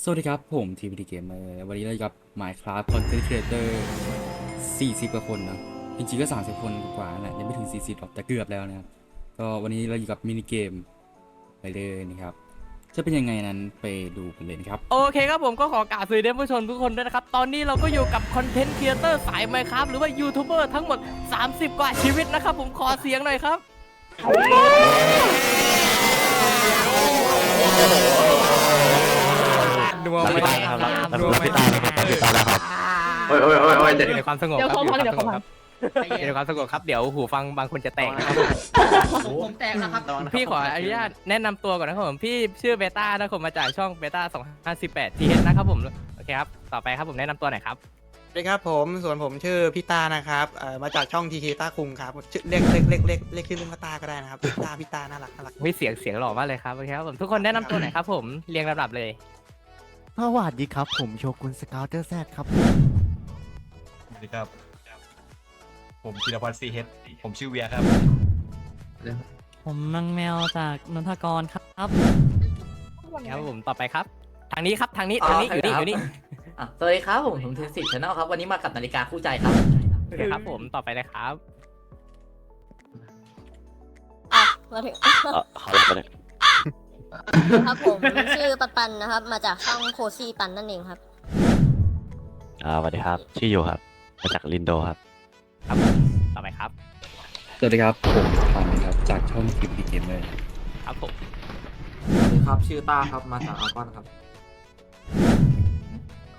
สวัสดีครับ ผมทีวีดีเกมเมอร์วันนี้เราอยู่กับ Minecraft Content Creator 40 กว่าคนนะ จริงๆก็ 30 คนกว่านั่นแหละยังไม่ถึง 40หรอกแต่เกือบแล้วนะครับ ก็วันนี้เราอยู่กับมินิเกมไปเลยนะครับจะเป็นยังไงนั้นไปดูกันเลยนะครับ โอเคครับผมก็ขอกราบสวัสดีท่านผู้ชมทุกคนด้วยนะครับ ตอนนี้เราก็อยู่กับคอนเทนต์ครีเอเตอร์สายไมครับหรือว่ายูทูบเบอร์ทั้งหมด 30 กว่าชีวิตนะครับ ผมขอเสียงหน่อยครับ ดวงไม่ได้ครับดวงไม่ได้ครับโอ้ยโอ้ยโอ้ยโอ้ยอเดี๋ยวยู่ในความสงบเดี๋ยวครับเขาอยู่ในฟังความสงบครับอยู่ในความสงบครับเดี๋ยวหูฟังบางคนจะแตกนะครับผมแตกแล้วครับพี่ขออนุญาตแนะนำตัวก่อนนะครับผมพี่ชื่อเบต้านะครับผมมาจากช่องเบต้า258 TH นะครับผมโอเคครับต่อไปครับผมแนะนำตัวหน่อยครับสวัสดีครับผมส่วนผมชื่อพี่ตานะครับเอ่อมาจากช่องทีเคต้าคุงครับชื่อเรียกเรียกเรียกเรียกเรียกชื่อเล่นว่าตาก็ได้นะครับพี่ตาพี่ตาน่ารักน่ารักวิเสียงเสียงหล่อมากเลยครับโอเคครับผมทุกคนแนะนำตัวหน่อยครับผมเรียงลำดับเลย สวัสดีครับ ผมโชกุนสกาวเตอร์แซดครับ สวัสดีครับ ผมธีรพัฒน์ซีเฮดผมชื่อเวียครับ ผมนางแมวจากนนทกรครับ ครับผมต่อไปครับ ทางนี้ครับทางนี้ทางนี้อยู่นี่อยู่นี่อะสวัสดีครับผมผมเทนสิทธิ์ชาแนลครับ วันนี้มากับนาฬิกาคู่ใจครับโอเคครับ ผมต่อไปเลยครับอะมาถึง ครับผม ชื่อปันปันนะครับ มาจากช่องโคซี่ปันนั่นเองครับ อ่าสวัสดีครับ ชื่อโยครับ มาจากลินโดครับ ครับผมต่อไปครับ สวัสดีครับ ผมพันนะครับ จากช่องทีวีดีเกมเมอร์ครับผม สวัสดีครับชื่อต้าครับมาจากอาร์กอนครับ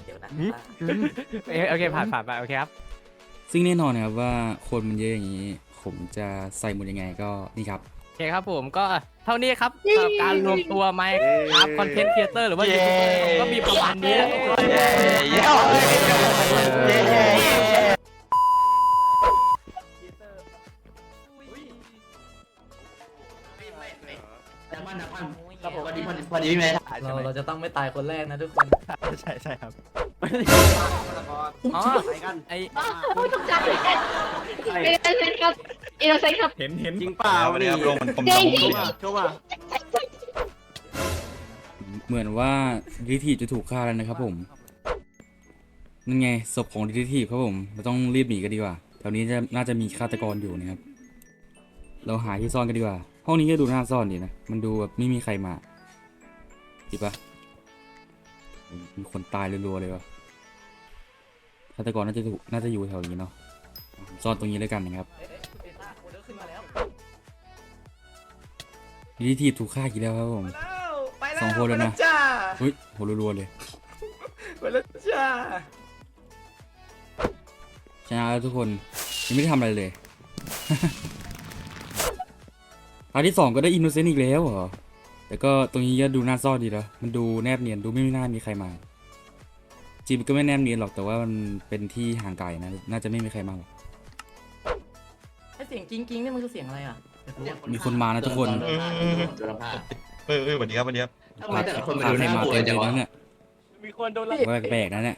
เดี๋ยวนะเอ้ยโอเคผ่านผ่านไปโอเคครับ ซึ่งแน่นอนนะครับว่าคนมันเยอะอย่างนี้ ผมจะใส่หมดยังไงก็นี่ครับ โอเคครับผมก็เท่านี้ครับสำหรับการรวมตัวไมค์ครับคอนเทนต์ครีเอเตอร์หรือว่ายูทูบเบอร์ก็มีประมาณนี้นะทุกคนครับผมวันนี้พอดีพี่เมย์ถ่ายเราเราจะต้องไม่ตายคนแรกนะทุกคน ใช่ใช่ครับอ๋อ ไอผู้ถูกจับเลยอินโนเซนต์ครับ อินโนเซนต์ครับ เห็นเห็นจริงเปล่าวันนี้ครับลงมันผมจริงลงมาเหมือนว่าดิทีจะถูกฆ่าแล้วนะครับผม นั่นไงศพของดิทีครับผม เราต้องรีบหนีกันดีกว่า แถวนี้จะน่าจะมีฆาตกรอยู่นะครับ เราหาที่ซ่อนกันดีกว่า ห้องนี้ก็ดูน่าซ่อนดีนะ มันดูแบบไม่มีใครมาดีปะมีคนตายรัวๆเลยวะฆาตกรน่าจะถูกน่าจะอยู่แถวนี้เนาะ ซ่อนตรงนี้เลยกันนะครับ ดิทีถูกฆ่ากี่แล้วครับผมสองคนแล้วนะจ้าเฮ้ยโหรัวๆเลย ไปแล้วจ้าชนะแล้วทุกคนยังไม่ได้ทำอะไรเลย พาร์ทที่สองก็ได้อินโนเซนต์อีกแล้วเหรอ แต่ก็ตรงนี้ก็ดูน่าซ่อนดีแล้วมันดูแนบเนียนดูไม่น่ามีใครมา จริงมันก็ไม่แนบเนียนหรอกแต่ว่ามันเป็นที่ห่างไกลนะ น่าจะไม่มีใครมาหรอกไอเสียงจริงๆนี่มันคือเสียงอะไรอะ มีคนมานะทุกคนจุลภาพเออเออสวัสดีครับสวัสดีครับทำไมแต่ละคนมันพาดูใครน่ามากลัวเต็มจัเลงยวะนะเนี่ยมีคนโดนว่าแปลกๆนะเนี่ย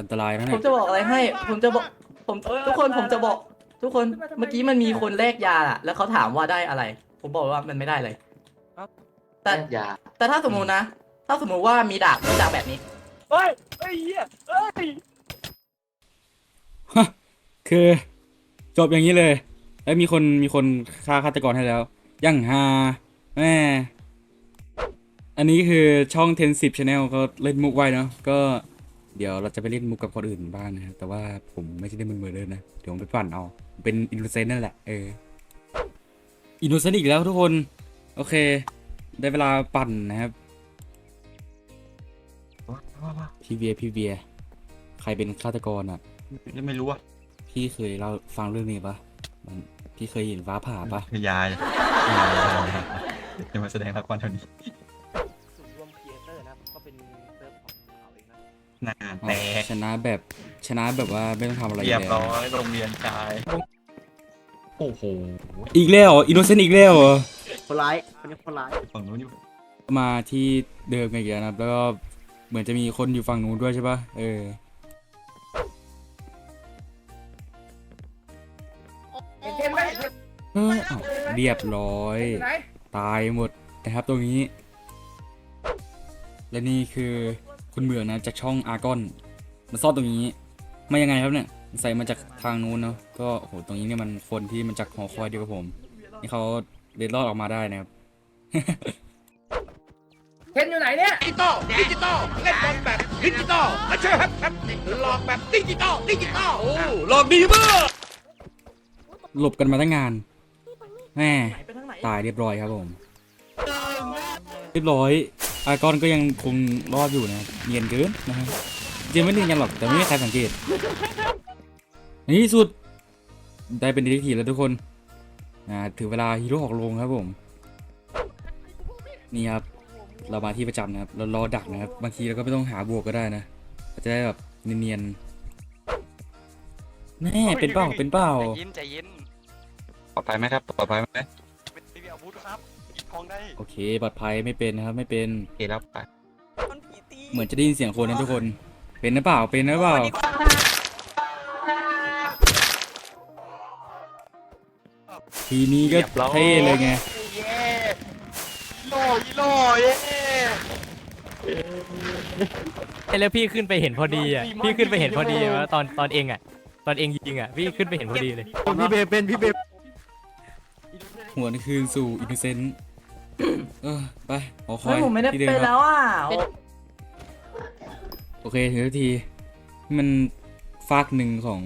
อันตรายนะผเนี่ยมจะบอกอะไรให้ ผมจะบอก ผมทุกคนผมจะบอก ทุกคน เมื่อกี้มันมีคนแลกยาอะแล้วเขาถามว่าได้อะไร ผมบอกว่ามันไม่ได้เลย แต่ อย่าแต่ถ้าสมมุตินะ ถ้าสมมุติว่ามีดาบมีดาบแบบนี้ เฮ้ยเฮ้ยเหี้ยเฮ้ยฮะคือ จบอย่างนี้เลย แล้วมีคนมีคนฆ่าฆาตกรให้แล้วยังฮาแม่อันนี้คือช่อง 10 10 Channel ก็เล่นมุกไว้เนาะก็เดี๋ยวเราจะไปเล่นมุกกับคนอื่นบ้างนะครับแต่ว่าผมไม่ใช่ได้มือมือเลยนะ เดี๋ยวผมไปปั่นเอา เป็นอินโนเซนต์นั่นแหละ เออ อินโนเซนต์อีกแล้วทุกคน โอเค ได้เวลาปั่นนะครับพี่เวียพี่เวียใครเป็นฆาตกรอะยังไม่รู้ว่าพี่เคยเล่าฟังเรื่องนี้ปะ มันพี่เคยเห็นฟ้าผ่าปะคือยายจะมาแสดงละครเท่านี้ศูนย์รวมครีเอเตอร์นะก็เป็นเซิร์ฟของเขาเองนะหน้าอ๋อแตกชนะแบบชนะแบบว่าไม่ต้องทำอะไรเรียบเลยร้อยโรงเรียนชาย โอ้โห อีกแล้วอินโนเซนต์อีกแล้วเหรอคนร้ายคนนี้คนร้ายฝั่งนู้นนี่มาที่เดิมอีกแล้วนะครับแล้วก็เหมือนจะมีคนอยู่ฝั่งนู้นด้วยใช่ปะเออ เอออ้าวเรียบร้อยตายหมดนะครับตรงนี้ และนี่คือคุณเมืองนะจากช่องอาร์กอนมาซ่อนตรงนี้มายังไงครับเนี่ยใส่มาจากทางนู้นเนาะก็โอ้โหตรงนี้เนี่ยมันคนที่มันจากหอคอยเดียวกับผม นี่เขาเด็ดรอดออกมาได้นะครับเคนอยู่ไหนเนี่ยหลบกันมาตั้งงานแม่ไหนไปทางไหนตายเรียบร้อยครับผม เรียบร้อย อากอนก็ยังคงรอดอยู่นะครับเนียนเกินนะฮะจริงไม่เนียนกันหรอกแต่ไม่มีใครสังเกตในที่สุด ได้เป็นดีทีแล้วทุกคนอ่าถือเวลาฮีโร่ออกโรงครับผม นี่ครับเรามาที่ประจำนะครับเรารอดักนะครับบางทีเราก็ไม่ต้องหาบวกก็ได้นะอาจจะได้แบบเนียนๆแน่เป็นเปล่าเป็นเปล่ายินใจเย็น ปลอดภัยไหมครับปลอดภัยไหมไม่มีอาวุธครับหยิบทองได้โอเคปลอดภัยไม่เป็นนะครับไม่เป็น โอเคแล้วไปเหมือนจะได้ยินเสียงคนนะทุกคน เป็นหรือเปล่าเป็นหรือเปล่า ทีนี้ก็เท่เลยไงโล่ยีโล่เย้ไอ้แล้วพี่ขึ้นไปเห็นพอดีอะ พี่ขึ้นไปเห็นพอดีว่าตอนตอนเองอะ ตอนเองยิงอะ พี่ขึ้นไปเห็นพอดีเลย พี่เบเป็นพี่เบ หวนคืนสู่อินโนเซนต์เออไปหอคอเฮ้ยยผมไม่ได้ที่เดิเป็นมคแล้รับวอะโอเคถึงทีนี่มันฟากหนึ่งของ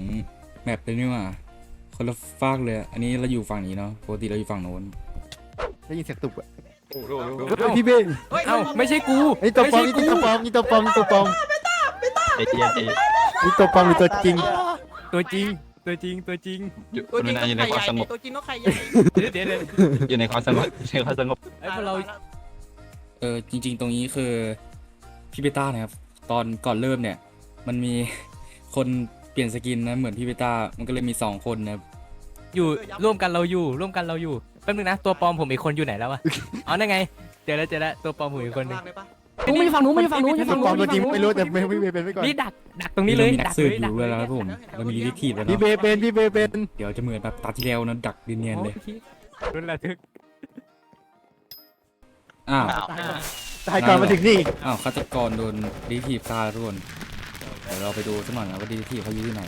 แมปเลยนี่หว่าคนละฟากเลยอะอันนี้เราอยู่ฝั่งนี้เนาะปกติเราอยู่ฝั่งโน้นได้ยินเสียงตุบอะเอ้าพี่เบเอ้าไม่ใช่กูไอตัวปลอมไม่นี่ใช่ตัวปลอมนี่ตัวปลอมนี่ตัวปลอมใจเย็นใจเย็นนี่ตัวปลอมหรือตัวจริงตัวจริง ตัวจริงตัวจริงอยู่คุณนาอยู่ในความสงบตัวจริงต้องใครเดี๋ยวเดี๋ยวเดี๋ยวอยู่ในความสงบอยู่ในความสงบไอ้พวกเราเออจริง ๆ ตรงนี้คือพี่เบต้านะครับ ตอนก่อนเริ่มเนี่ย มันมีคนเปลี่ยนสกินนะเหมือนพี่เบต้ามันก็เลยมีสองคนนะครับอยู่ร่วมกันเราอยู่ร่วมกันเราอยู่แป๊บนึงนะตัวปลอมผมอีกคนอยู่ไหนแล้ววะอ๋อนั่นไง เจอแล้วเจอแล้วตัวปลอมผมอีกคนหนึง นู้นไม่ฝั่งนู้นไม่ฝั่งนู้นไม่ตัฝั่วงปลนู้อมนตัวจริงไม่รู้แต่ไม่พี่เบเป็นไปก่อนนี่ดักดักตรงนี้เลยเรามีนัดักกสืบเลยอดักยู่เลแล้วยนะครับผมเรามีดีทีแล้วพี่เนาะเบเป็นพี่เบเป็นเดี๋ยวจะเหมือนแบบตาที่แล้วนะดักเนียนๆเลยโอ้โหรุนระทึกอ้าวตายก่อนมาถึงนี่อ้าวฆาตกรโดนดีทีฆ่าแล้วทุกคนเดี๋ยวเราไปดูสักหน่อยนะว่าดีทีเขาอยู่ที่ไหน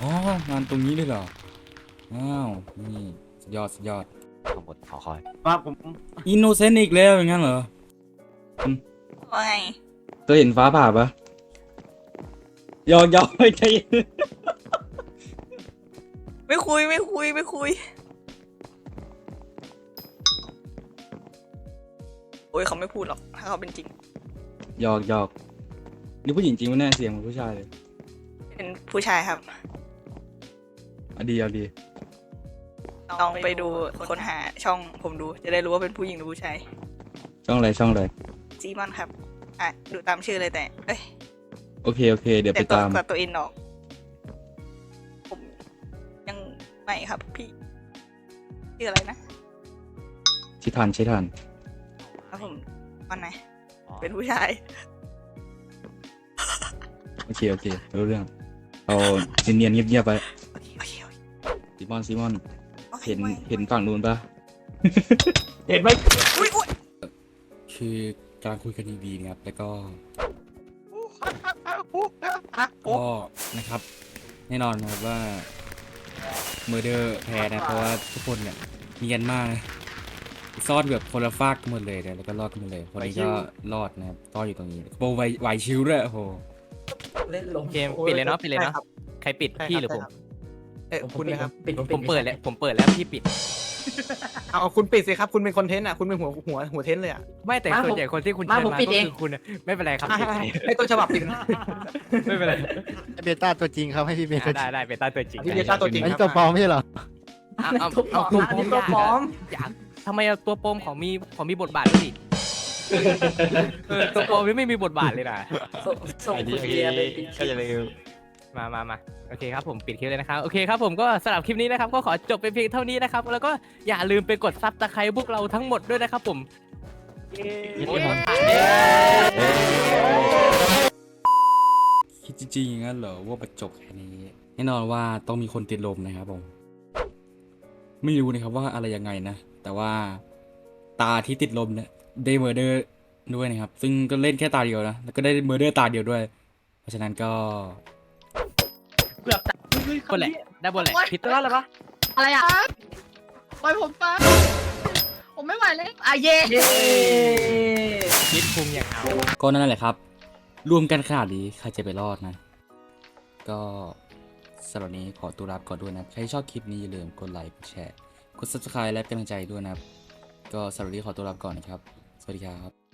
อ๋องานตรงนี้เลยเหรออ้าวนี่สุดยอดสุดยอด ข้างบนหอคอยมาผมอินโนเซนต์อีกแล้วอย่างนั้นเหรอ ว่าไงเคยเห็นฟ้าผ่าปะยอกยอกไม่ใช่ไม่คุยไม่คุยไม่คุย โอ้ยเขาไม่พูดหรอก ถ้าเขาเป็นจริงยอกยอกนี่ผู้หญิงจริงวะเนี่ยเสียงเหมือนผู้ชายเลยเป็นผู้ชายครับเอาดีเอาดีลองไปดูค้นหาช่องผมดู จะได้รู้ว่าเป็นผู้หญิงหรือผู้ชาย ช่องอะไรช่องอะไร จีมอนครับ อะ ดูตามชื่อเลยแต่ เอ้ย โอเค โอเค เดี๋ยวแต่ไปตัวตามตัวตัวเอ็นออก ผมยังไม่ครับพี่ชื่ออะไรนะ ชิทันชิทันแล้วผมวันไหน เป็นผู้ชาย โอเค โอเครู้เรื่อง เอาเนียนๆเงียบๆไปโอเคโอเคโอเคซิมอนซิมอนโอคเห็นไม่เห็นฝั่งนู้นปะเห็นไหมอุ้ยอุ้ยคือ กำลังคุยกันดีๆนะครับ แล้วก็ก็นะครับ แน่นอนนะครับว่าเมอร์เดอร์แพ้นะเพราะว่าทุกคนเนี่ยเนียนมากนะซ่อนแบบคนละฟากกันหมดเลยนะแล้วก็รอดกันหมดเลยคนนี้ก็รอดนะครับต้อนอยู่ตรงนี้โบไวไหวชิวด้วยโอ้โหเล่นลงเกมปิดเลยเนาะปิดเลยเนาะใช่ครับใครปิดพี่หรือผมเอ้ยคุณนะครับปิดผมเปิดแล้วผมเปิดแล้วพี่ปิด เอาเอาคุณปิดสิครับคุณเป็นคอนเทนต์อะคุณเป็นหัวหัวหัวเทนต์เลยอะไม่แต่ส่วนใหญ่คนที่คุณมาเชิญผมมาปิดก็เอง คือคุณอะไม่เป็นไรครับให้ต้นฉบับปิดนะไม่เป็นไรเบต้าตัวจริงครับให้พี่เบตัวจได้ริงได้เป็นตาตัวจริงพี่เบต้าตัวจริง อันนี้ตัวปลอมไม่ใช่เหรอ เอาเอาตัวปลอเอามอันนี้ตัวปลอม อยากทำไมเอาตัวปลอมของมีของมีบทบาทด้วยดิเออตัวปลอมไม่มีบทบาทเลยนะ ส่งส่งคุณเบียร์ไปปิดคก็ลิจะปเลย มามามาโอเคครับผมปิดคลิปเลยนะครับ โอเคครับผมก็สำหรับคลิปนี้นะครับ ก็ขอจบไปเพียงเท่านี้นะครับ แล้วก็อย่าลืมไปกดซับตะไคร้พวกเราทั้งหมดด้วยนะครับผมโอ้ยคิดจริงๆอย่างนั้นเหรอว่าประจบแค่นี้ แน่นอนว่าต้องมีคนติดลมนะครับผม ไม่รู้นะครับว่าอะไรยังไงนะ แต่ว่าตาที่ติดลมเนี่ยเดเวอร์เดอร์ด้วยนะครับ ซึ่งก็เล่นแค่ตาเดียวนะ แล้วก็ได้เมอร์เดอร์ตาเดียวด้วย เพราะฉะนั้นก็ บนแหละได้บนแหละพิดตัวแล้วปะอะไรอะปล่อยผมไปผมไม่ไหวเลยอะเย่พิดพุงอย่างเอาก็นั่นแหละครับ รวมกันขนาดนี้ใครจะไปรอดนะ ก็สำหรับนี้ขอตัวลาไปก่อนด้วยนะ ใครชอบคลิปนี้อย่าลืมกดไลค์กดแชร์ กด subscribe และเป็นกำลังใจด้วยนะครับ ก็สำหรับนี้ขอตัวลาไปก่อนนะครับ สวัสดีครับ